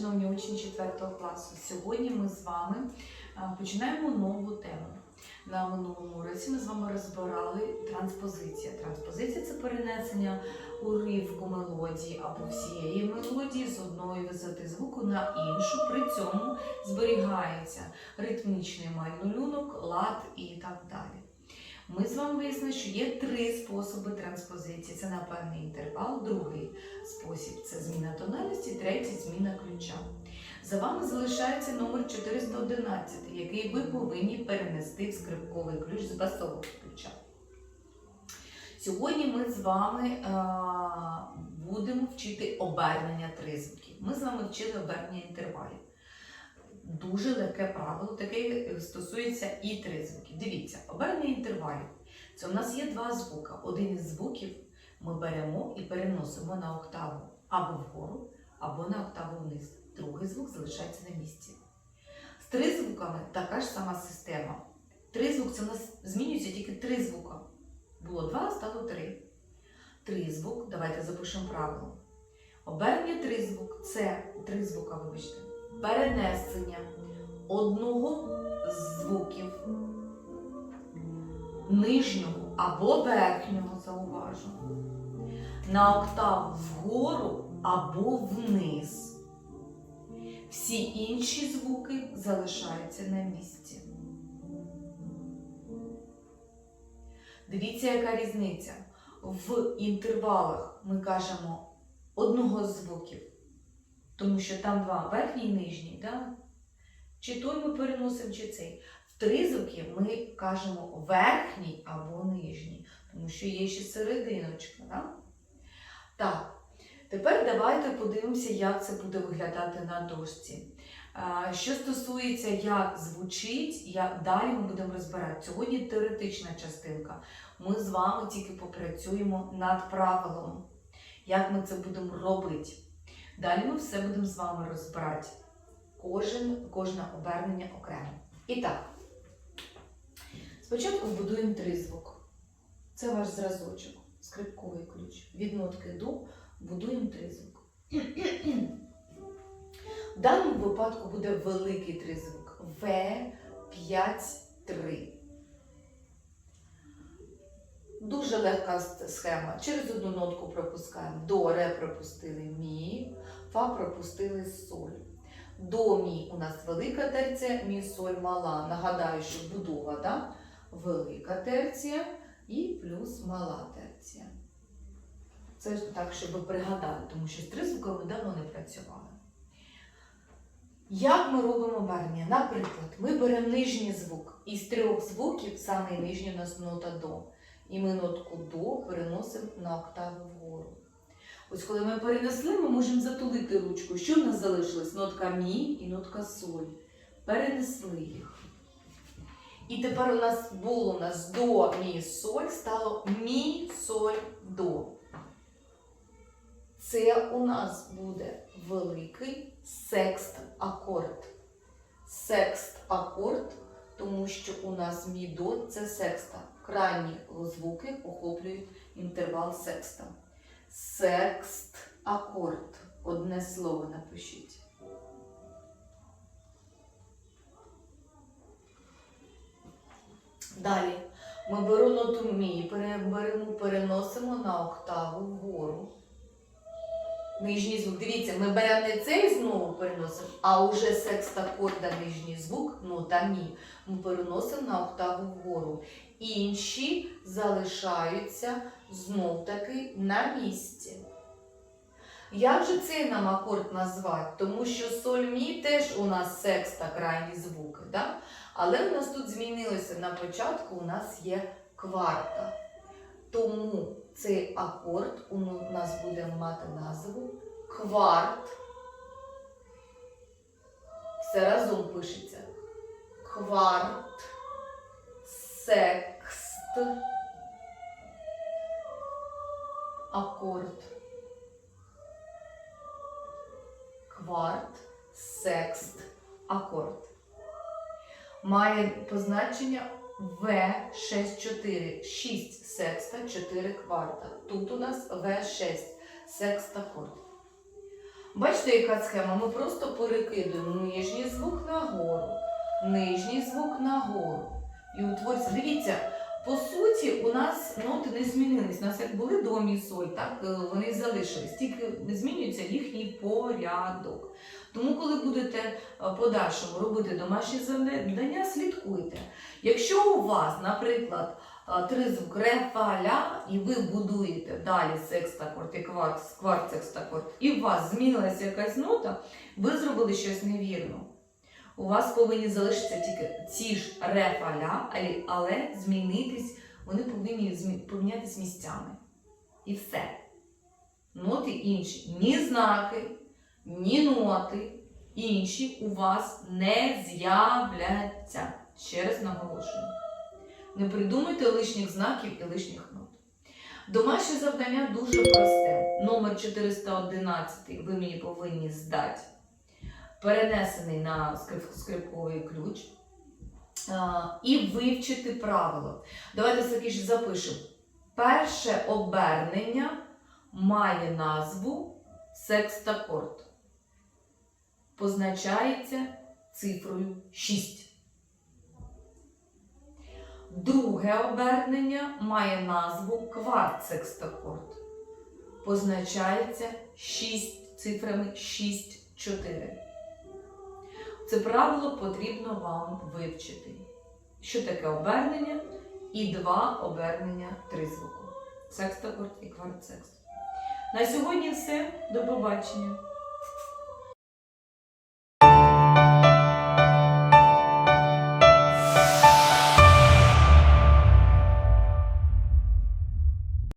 шановні учні 4 класу. Сьогодні ми з вами е, починаємо нову тему. На минулому році ми з вами розбирали транспозиція. Транспозиція це перенесення уривку мелодії або всієї мелодії з одної висоти звуку на іншу. При цьому зберігається ритмічний малюнок, лад і так далі. Ми з вами вияснили, що є три способи транспозиції. Це на певний інтервал, другий спосіб це зміна тональності, третій зміна ключа. За вами залишається номер 411, який ви повинні перенести в скрипковий ключ з басового ключа. Сьогодні ми з вами е, будемо вчити обернення тризвуків. Ми з вами вчили обернення інтервалів. Дуже легке правило, таке стосується і тризвуків. Дивіться, обернення інтервалів. Це у нас є два звука. Один із звуків ми беремо і переносимо на октаву або вгору, або на октаву вниз. Другий звук залишається на місці. З тризвуками така ж сама система. Тризвук це у нас змінюється тільки три звука. Було два, стало три. Тризвук, давайте запишемо правило. Обернення тризвук це три звука, вибачте, перенесення одного з звуків нижнього або верхнього, зауважу, на октаву вгору або вниз. Всі інші звуки залишаються на місці. Дивіться, яка різниця. В інтервалах ми кажемо одного з звуків, тому що там два верхній і нижній, да? чи той ми переносимо, чи цей. В тризвуки ми кажемо верхній або нижній, тому що є ще серединочка. Да? Так, тепер давайте подивимося, як це буде виглядати на дошці. Що стосується, як звучить, як далі ми будемо розбирати. Сьогодні теоретична частинка. Ми з вами тільки попрацюємо над правилом, як ми це будемо робити. Далі ми все будемо з вами розбирати. Кожен, кожне обернення окремо. І так, спочатку вбудуємо тризвук. Це ваш зразочок, скрипковий ключ. Від нотки до будуємо тризвук. В даному випадку буде великий тризвук В5-3. Дуже легка схема. Через одну нотку пропускаємо. До, ре пропустили мі, фа пропустили соль. До мі у нас велика терція, мі соль мала. Нагадаю, що будова, да? велика терція і плюс мала терція. Це так, щоб ви пригадали, тому що з тризвуками давно не працювали. Як ми робимо обернення? Наприклад, ми беремо нижній звук. Із трьох звуків самий нижній у нас нота до. І ми нотку до переносимо на октаву вгору. Ось коли ми перенесли, ми можемо затулити ручку. Що в нас залишилось? Нотка мі і нотка соль. Перенесли їх. І тепер у нас було у нас до мі соль, стало мі соль до. Це у нас буде великий секст акорд. Секст акорд, тому що у нас мі до це секста. Крайні звуки охоплюють інтервал секста. Секст акорд. Одне слово напишіть. Далі ми беремо ноту мі, переносимо на октаву вгору. Нижній звук. Дивіться, ми беремо не цей знову переносимо, а уже секст акорда нижній звук, нота мі, ми переносимо на октаву вгору. Інші залишаються знов таки на місці. Як же цей нам акорд назвати? Тому що соль мі теж у нас секста крайні звуки. Да? Але у нас тут змінилося на початку, у нас є кварта. Тому цей акорд у нас буде мати назву кварт. Все разом пишеться. Кварт, секст, акорд. Кварт, секст, акорд. Має позначення В6-4. 6 секста, 4 кварта. Тут у нас В6 секста акорд. Бачите, яка схема? Ми просто перекидуємо нижній звук нагору, нижній звук нагору. І утворюється. Дивіться, по суті, у нас ноти не змінились. У нас як були до соль, так е, вони залишились. Тільки змінюється їхній порядок. Тому, коли будете е, подальшому робити домашні завдання, слідкуйте. Якщо у вас, наприклад, е, тризвук ре, фа, ля, і ви будуєте далі секстакорд і кварт, кварт і у вас змінилася якась нота, ви зробили щось невірно. У вас повинні залишитися тільки ці ж ре, фа, ля, але, змінитись, вони повинні помінятись місцями. І все. Ноти інші. Ні знаки, ні ноти інші у вас не з'являться. Ще раз наголошую. Не придумуйте лишніх знаків і лишніх нот. Домашнє завдання дуже просте. Номер 411 ви мені повинні здати. Перенесений на скрип- скрипковий ключ. І вивчити правило. Давайте все ж запишемо. Перше обернення має назву секстакорд. Позначається цифрою 6. Друге обернення має назву кварт секстакорд. Позначається 6 цифрами 6, 4. Це правило потрібно вам вивчити. Що таке обернення і два обернення тризвуку. Секстакорд і квартсекст. На сьогодні все. До побачення.